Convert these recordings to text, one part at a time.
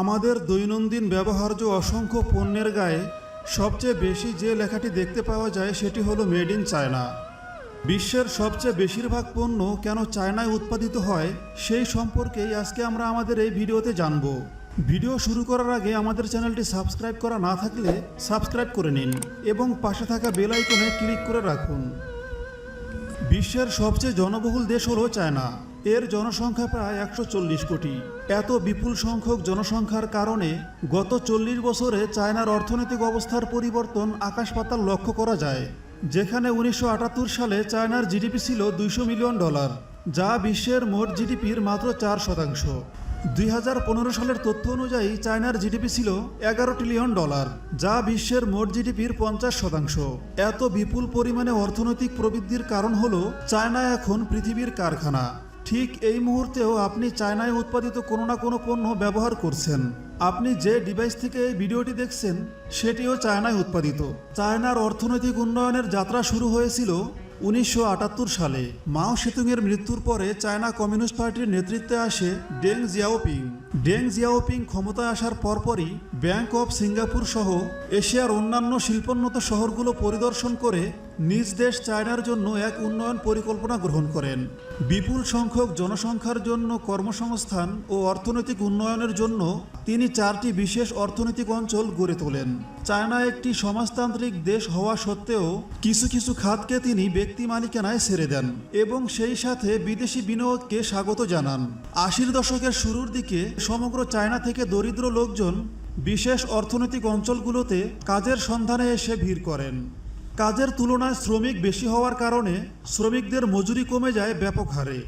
আমাদের দৈনন্দিন ব্যবহার্য অসংখ্য পণ্যের গায়ে সবচেয়ে বেশি যে লেখাটি দেখতে পাওয়া যায় সেটি হলো মেড ইন চায়না। বিশ্বের সবচেয়ে বেশিরভাগ পণ্য কেন চায়নায় উৎপাদিত হয় সেই সম্পর্কেই আজকে আমরা আমাদের এই ভিডিওতে জানব। ভিডিও শুরু করার আগে আমাদের চ্যানেলটি সাবস্ক্রাইব করা না থাকলে সাবস্ক্রাইব করে নিন এবং পাশে থাকা বেল আইকনে ক্লিক করে রাখুন। বিশ্বের সবচেয়ে জনবহুল দেশ হলো চায়না। এর জনসংখ্যা প্রায় একশো চল্লিশ কোটি। এত বিপুল সংখ্যক জনসংখ্যার কারণে গত চল্লিশ বছরে চায়নার অর্থনৈতিক অবস্থার পরিবর্তন আকাশ পাতাল লক্ষ্য করা যায়, যেখানে উনিশশো আটাত্তর সালে চায়নার জিডিপি ছিল দুইশো মিলিয়ন ডলার, যা বিশ্বের মোট জিডিপির মাত্র চার শতাংশ। দুই হাজার পনেরো সালের তথ্য অনুযায়ী চায়নার জিডিপি ছিল এগারো ট্রিলিয়ন ডলার, যা বিশ্বের মোট জিডিপির পঞ্চাশ শতাংশ। এত বিপুল পরিমাণে অর্থনৈতিক প্রবৃদ্ধির কারণ হল চায়না এখন পৃথিবীর কারখানা। ঠিক এই মুহূর্তেও আপনি চায়নায় উৎপাদিত কোনো না কোনো পণ্য ব্যবহার করছেন। আপনি যে ডিভাইস থেকে এই ভিডিওটি দেখছেন, সেটিও চায়নায় উৎপাদিত। চায়নার অর্থনৈতিক উন্নয়নের যাত্রা শুরু হয়েছিল উনিশশো আটাত্তর সালে। মাও সেতুংয়ের মৃত্যুর পরে চায়না কমিউনিস্ট পার্টির নেতৃত্বে আসে ডেং জিয়াওপিং। ডেং জিয়াওপিং ক্ষমতায় আসার পরপরই ব্যাংক অফ সিঙ্গাপুর সহ এশিয়ার অন্যান্য শিল্পোন্নত শহরগুলো পরিদর্শন করে নিজ দেশ চায়নার জন্য এক উন্নয়ন পরিকল্পনা গ্রহণ করেন। বিপুল সংখ্যক জনসংখ্যার জন্য কর্মসংস্থান ও অর্থনৈতিক উন্নয়নের জন্য তিনি চারটি বিশেষ অর্থনৈতিক অঞ্চল গড়ে তোলেন। চায়না একটি সমাজতান্ত্রিক দেশ হওয়া সত্ত্বেও কিছু কিছু খাতকে তিনি ব্যক্তি মালিকানায় ছেড়ে দেন এবং সেই সাথে বিদেশি বিনিয়োগকে স্বাগত জানান। আশির দশকের শুরুর দিকে সমগ্র চায়না থেকে দরিদ্র লোকজন বিশেষ অর্থনৈতিক অঞ্চলগুলোতে কাজের সন্ধানে এসে ভিড় করেন। কাজের তুলনায় শ্রমিক বেশি হওয়ার কারণে শ্রমিকদের মজুরি কমে যায় ব্যাপক হারে।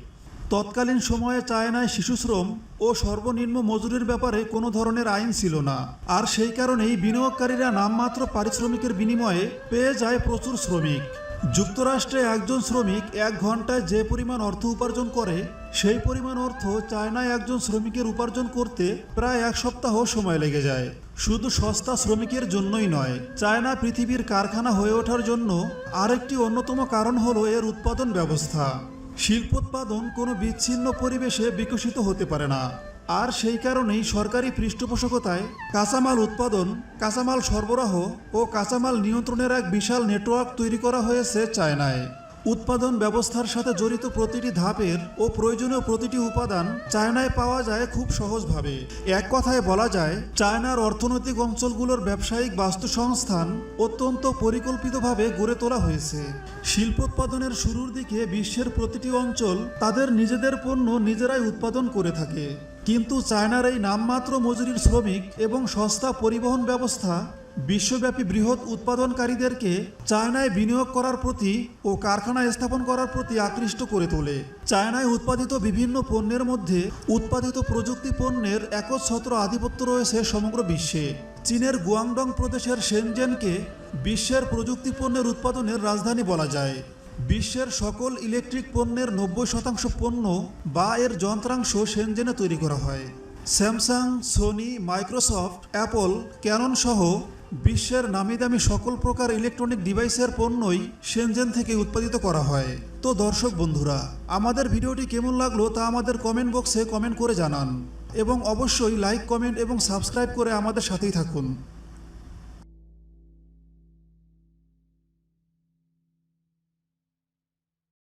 তৎকালীন সময়ে চায়নায় শিশুশ্রম ও সর্বনিম্ন মজুরির ব্যাপারে কোনো ধরনের আইন ছিল না। আর সেই কারণেই বিনিয়োগকারীরা নামমাত্র পারিশ্রমিকের বিনিময়ে পেয়ে যায় প্রচুর শ্রমিক। যুক্তরাষ্ট্রে একজন শ্রমিক এক ঘন্টায় যে পরিমাণ অর্থ উপার্জন করে, সেই পরিমাণ অর্থ চায়নায় একজন শ্রমিকের উপার্জন করতে প্রায় এক সপ্তাহ সময় লেগে যায়। শুধু সস্তা শ্রমিকের জন্যই নয়, চায়না পৃথিবীর কারখানা হয়ে ওঠার জন্য আরেকটি অন্যতম কারণ হলো এর উৎপাদন ব্যবস্থা। শিল্পোৎপাদন কোনো বিচ্ছিন্ন পরিবেশে বিকশিত হতে পারে না। আর সেই কারণেই সরকারি পৃষ্ঠপোষকতায় কাঁচামাল উৎপাদন, কাঁচামাল সরবরাহ ও কাঁচামাল নিয়ন্ত্রণের এক বিশাল নেটওয়ার্ক তৈরি করা হয়েছে চায়নায়। উৎপাদন ব্যবস্থার সাথে জড়িত প্রতিটি ধাপের ও প্রয়োজনীয় প্রতিটি উপাদান চায়নায় পাওয়া যায় খুব সহজভাবে। এক কথায় বলা যায়, চায়নার অর্থনৈতিক অঞ্চলগুলোর ব্যবসায়িক বাস্তুসংস্থান অত্যন্ত পরিকল্পিতভাবে গড়ে তোলা হয়েছে। শিল্পোৎপাদনের শুরুর দিকে বিশ্বের প্রতিটি অঞ্চল তাদের নিজেদের পণ্য নিজেরাই উৎপাদন করে থাকে। কিন্তু চায়নার এই নামমাত্র মজুরির শ্রমিক এবং সস্তা পরিবহন ব্যবস্থা বিশ্বব্যাপী বৃহৎ উৎপাদনকারীদেরকে চায়নায় বিনিয়োগ করার প্রতি ও কারখানা স্থাপন করার প্রতি আকৃষ্ট করে তোলে। চায়নায় উৎপাদিত বিভিন্ন পণ্যের মধ্যে উৎপাদিত প্রযুক্তি পণ্যের একচ্ছত্র আধিপত্য রয়েছে সমগ্র বিশ্বে। চীনের গুয়াংডং প্রদেশের সেনজেনকে বিশ্বের প্রযুক্তি পণ্যের উৎপাদনের রাজধানী বলা যায়। বিশ্বের সকল ইলেকট্রিক পণ্যের নব্বই শতাংশ পণ্য বা এর যন্ত্রাংশ সেনজেনে তৈরি করা হয়। Samsung Sony Microsoft Apple Canon সহ বিশ্বের নামি দামি সকল প্রকার ইলেকট্রনিক ডিভাইসের পণ্যই সেনজেন থেকে উৎপাদিত করা হয়। তো দর্শক বন্ধুরা, আমাদের ভিডিওটি কেমন লাগল তা আমাদের কমেন্ট বক্সে কমেন্ট করে জানান। এবং অবশ্যই লাইক, কমেন্ট এবং সাবস্ক্রাইব করে আমাদের সাথেই থাকুন।